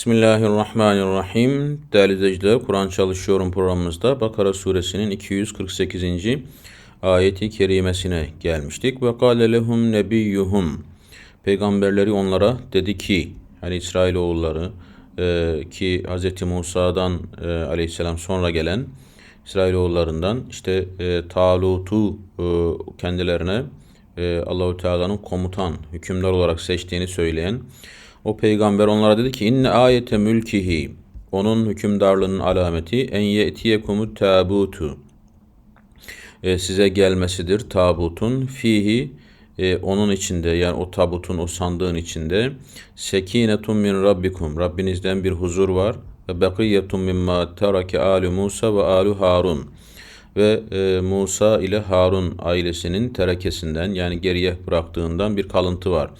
Bismillahirrahmanirrahim. Değerli izleyiciler, Kur'an Çalışıyorum programımızda Bakara suresinin 248. ayeti kerimesine gelmiştik. Ve kâle lehum nebiyyuhum. Peygamberleri onlara dedi ki, hani İsrailoğulları e, ki Hz. Musa'dan e, aleyhisselam sonra gelen İsrailoğullarından işte e, Talut'u e, kendilerine e, Allahu Teala'nın komutan, hükümdar olarak seçtiğini söyleyen o peygamber onlara dedi ki inne ayete mülkihi. Onun hükümdarlığının alameti en ye'tiyekumut tabutu e, size gelmesidir tabutun fihi e, onun içinde yani o tabutun o sandığın içinde sekinetun min rabbikum. Rabbinizden bir huzur var. Ve bakiyetun mimma terake alu Musa ve alu Harun ve e, Musa ile Harun ailesinin terekesinden yani geriye bıraktığından bir kalıntı var.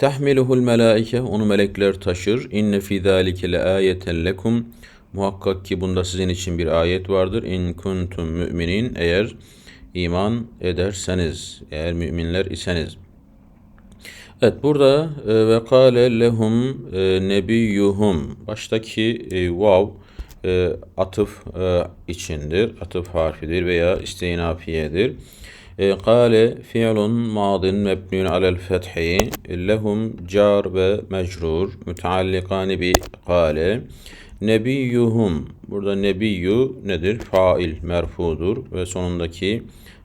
Tehmiluhul melaike onu melekler taşır. İnne fi zalike le lekum. Muhakkak ki bunda sizin için bir ayet vardır. İn kuntum müminin eğer iman ederseniz, eğer müminler iseniz. Evet burada e, ve kâle lehum e, nebiyyuhum baştaki e, vav e, atıf e, içindir, atıf harfidir veya istinafiyedir. Ee, kale fi'lun madin mebnün alel fethi lehum car ve mecrur müteallikani bi kale nebiyyuhum burada nebiyyu nedir? Fail merfudur ve sonundaki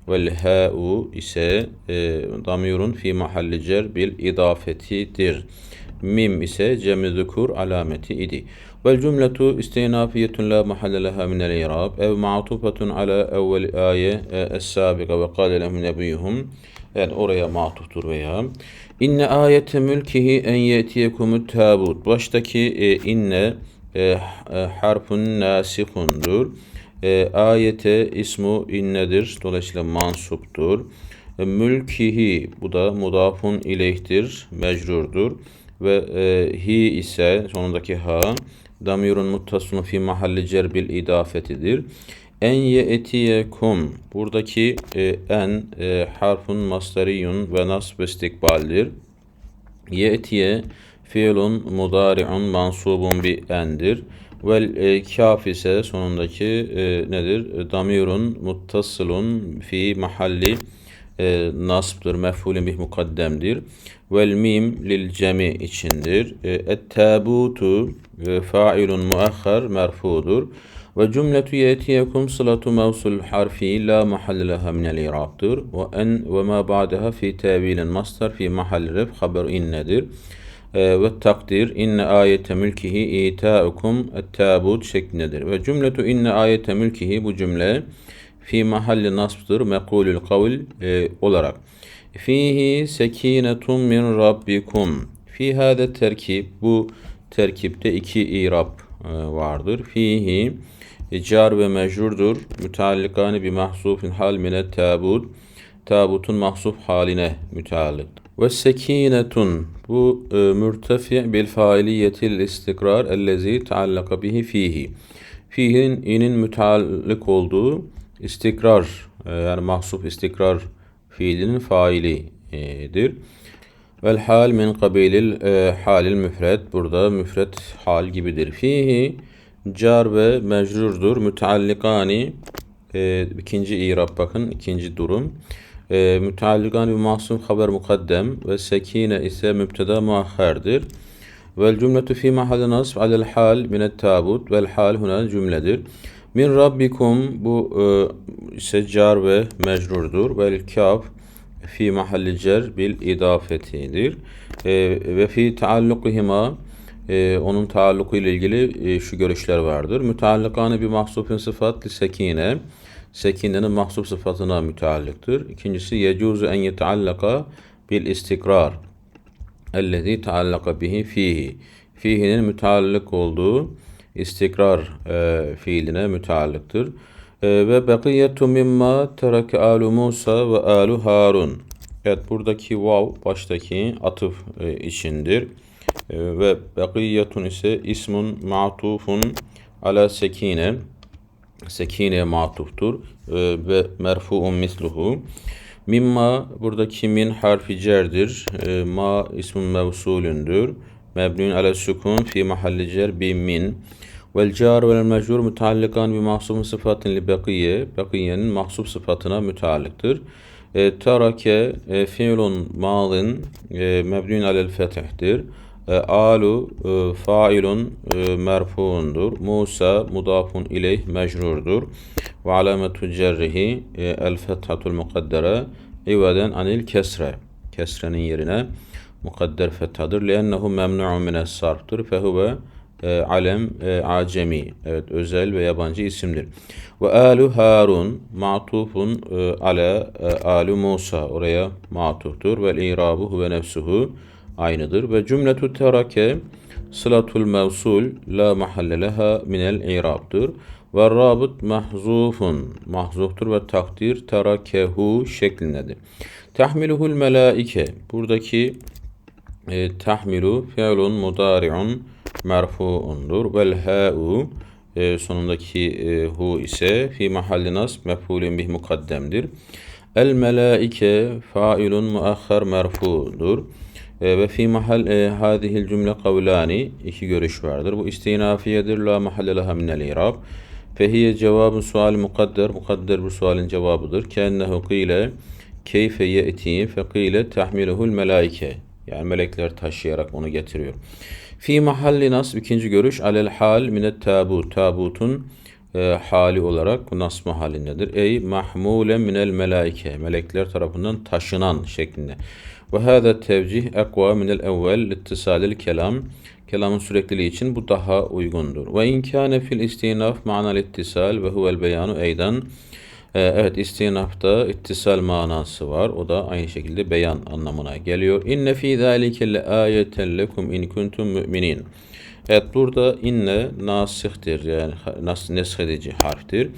vel ha'u ise e, damirun fi mahalli cer bil idafetidir. Mim ise cem-i zukur alameti idi. Vel cümletu istinafiyetun la mahalle leha minel irab. Ev ma'tufetun ala evvel aye es-sabika ve kâle lehum nebiyuhum. Yani oraya matuftur veya. İnne ayete mülkihi en yetiyekumut tabut baştaki e, inne e, e, harfun nasihundur e, ayete ismu innedir dolayısıyla mansuptur. E, mülkihi bu da mudafun ileyhtir mecrurdur ve e, hi ise sonundaki ha damirun muttasun fi mahalli cerbil idafetidir. En ye'tiyekum buradaki e, en e, harfun mastariyun ve nasb istikbaldir. Ye'tiye fiilun mudari'un mansubun bi endir. Vel e, kaf ise sonundaki e, nedir? Damirun muttasılun fi mahalli e, nasbdır, mef'ulün bih mukaddemdir. Vel mim lil cemi içindir. E, et tabutu e, failun muahhar merfudur. Ve cümletu yetiyekum sılatu mevsul harfi la mahalle leha minel irabdır. Ve en ve ma fi tevilin mastar fi mahalli ref haber innedir. E, ve takdir inne ayete mülkihi itaukum et tabut şeklindedir. Ve cümletu inne ayete mülkihi bu cümle fi mahalli nasbdır mekulül kavl e, olarak. Fihi sekinetun min rabbikum. Fi hade terkip bu terkipte iki irab e, vardır. Fihi e, car ve mecrurdur. Müteallikani bi mahsufin hal mine tabut. Tabutun mahsuf haline müteallik. Ve sekinetun bu e, mürtefi bil failiyetil istikrar ellezi taallaka bihi fihi. Fihin inin müteallik olduğu istikrar e, yani mahsup istikrar fiilinin failidir. Vel hal min kabilil e, halil müfred. Burada müfred hal gibidir. Fihi car ve mecrurdur. Müteallikani e, ikinci irab bakın ikinci durum. E, müteallikani bir mahsum haber mukaddem ve sekine ise mübteda muahherdir. Vel cümletu fi mahalli nasb alel hal minet tabut vel hal huna cümledir. Min rabbikum bu e, ise car ve mecrurdur. Vel kaf fi mahalli cer bil idafetidir. E, ve fi taallukihima e, onun taalluku ile ilgili e, şu görüşler vardır. Müteallikanı bir mahsufin sıfatlı sekine. Sekinenin mahsup sıfatına müteallıktır. İkincisi yecuzu en yeteallaka bil istikrar. Ellezî taallaka bihi fihi. Fihinin müteallık olduğu istikrar e, fiiline müteallıktır. E, ve bekiyetu mimma tereke alu Musa ve alu Harun. Evet buradaki vav baştaki atıf e, içindir. E, ve bekiyetun ise ismun ma'tufun ala sekine. Sekine matuftur e, ve merfuun misluhu. Mimma buradaki min harfi cerdir. E, ma ismun mevsulündür. Cer bi min. Vel car vel mecrur müteallikan bi mahsubun sıfatın li bekiye. Bekiyenin mahsub sıfatına müteallıktır. E, terake e, fiilun madin e, mebnun alel fetihtir. E, alu e, failun e, merfuundur. Musa mudafun ileyh mecrurdur. Ve alametu cerrihi e, el fethatul mukaddere ivaden anil kesre. Kesrenin yerine mukadder fethadır. Memnu'un mines sarftır. Fehuve e, alem e, acemi. Evet özel ve yabancı isimdir. Ve alu Harun ma'tufun e, ala e, alu Musa. Oraya ma'tuftur. Ve irabu huve nefsuhu aynıdır. Ve cümletu terake sılatul mevsul la mahalle leha minel irabdır. Ve rabıt mahzufun mahzuftur ve takdir terakehu şeklindedir. Tahmiluhul melaike buradaki e, tahmilu fiilun mudari'un merfuundur. Vel ha'u e, sonundaki e, hu ise fi mahalli nasb mef'ulün bih mukaddemdir. El melaike failun muahhar merfudur. E, ve fi mahal e, hadihil cümle kavlani iki görüş vardır. Bu istinafiyedir la mahalle leha minel irab. Fehiye cevabın suali mukadder. Mukadder bu sualin cevabıdır. Kennehu kıyle keyfe ye'ti fekile tahmiluhul melaike. Yani melekler taşıyarak onu getiriyor. Fi mahalli nas ikinci görüş alel hal minet tabut. Tabutun e, hali olarak bu nas mahallindedir. Ey mahmulen minel melaike. Melekler tarafından taşınan şeklinde. Ve hâzâ tevcih ekva minel evvel littisalil kelam. Kelamın sürekliliği için bu daha uygundur. Ve in kâne fil istinaf ma'nal ittisal ve huvel beyanu eydan. Ee, evet istinafta ittisal manası var. O da aynı şekilde beyan anlamına geliyor. İnne fî zâlike le âyeten lekum in kuntum mü'minin. Evet burada inne nasihtir yani nas neshedici harftir.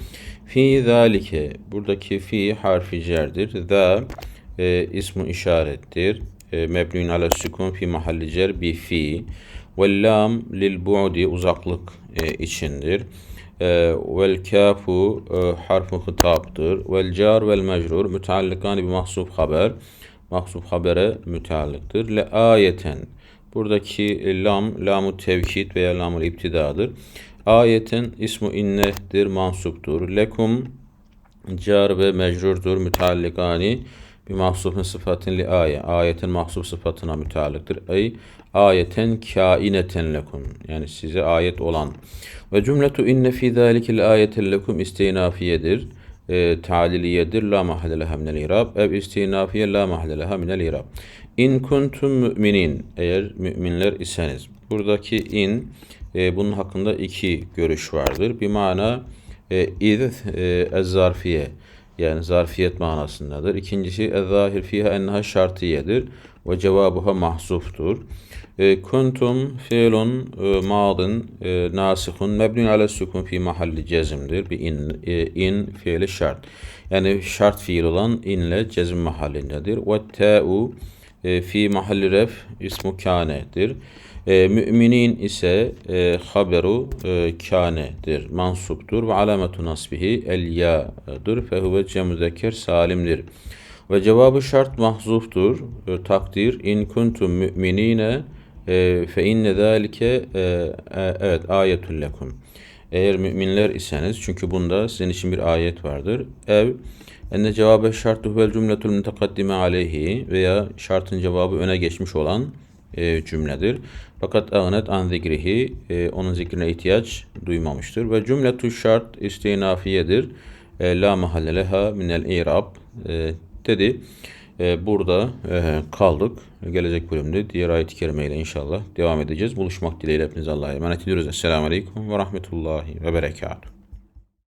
Fi zalike buradaki fi harfi cerdir. Za e, ismu işarettir. E, mebnun ala sükun fi mahalli cer bi fi. Vel lam lil bu'di uzaklık e, içindir. E, vel kafu e, harfu hitaptır. Vel car vel mecrur müteallikan bi mahsub haber. Mahsub habere müteallıktır. Le ayeten buradaki lam lamu tevkid veya lamul iptidadır. Ayeten ismu innedir mansuptur. Lekum car ve mecrurdur müteallikani bir mahsufun sıfatın li aye. Ayetin mahsuf sıfatına müteallıktır. Ey ayeten kaineten lekum. Yani size ayet olan. Ve cümletu inne fi zâlikel ayeten lekum istinafiyedir. E, taliliyedir. La mahalle leha minel irab. Ev istinafiye la mahalle leha irab. İn kuntum müminin. Eğer müminler iseniz. Buradaki in e, bunun hakkında iki görüş vardır. Bir mana e, iz e, ez-zarfiye yani zarfiyet manasındadır. İkincisi ez-zahir fiha enneha şartiyedir ve cevabuha mahzuftur. E, kuntum fiilun e, madin e, nasihun mebnun ala sukun fi mahalli cezimdir. Bir in, e, in fiili şart. Yani şart fiil olan inle cezim mahallindedir. Ve ta'u e, fi mahalli ref ismu kane'dir. E, müminin ise e, haberu e, kane'dir, mansuptur ve alametu nasbihi el ya'dır. Fehuve cemüzekker salimdir. Ve cevabı şart mahzuftur. E, takdir in kuntum müminine e, fe inne zâlike e, e, evet ayetun lekum. Eğer müminler iseniz çünkü bunda sizin için bir ayet vardır. Ev enne cevabı şartu vel cümletul mütekaddime aleyhi veya şartın cevabı öne geçmiş olan e, cümledir. Fakat ağnet an zikrihi e, onun zikrine ihtiyaç duymamıştır. Ve cümletu şart istinafiyedir. E, la mahalle leha minel irab e, dedi. E, burada e, kaldık. Gelecek bölümde diğer ayet-i kerimeyle inşallah devam edeceğiz. Buluşmak dileğiyle hepinize Allah'a emanet ediyoruz. Esselamu Aleyküm ve Rahmetullahi ve Berekatuhu.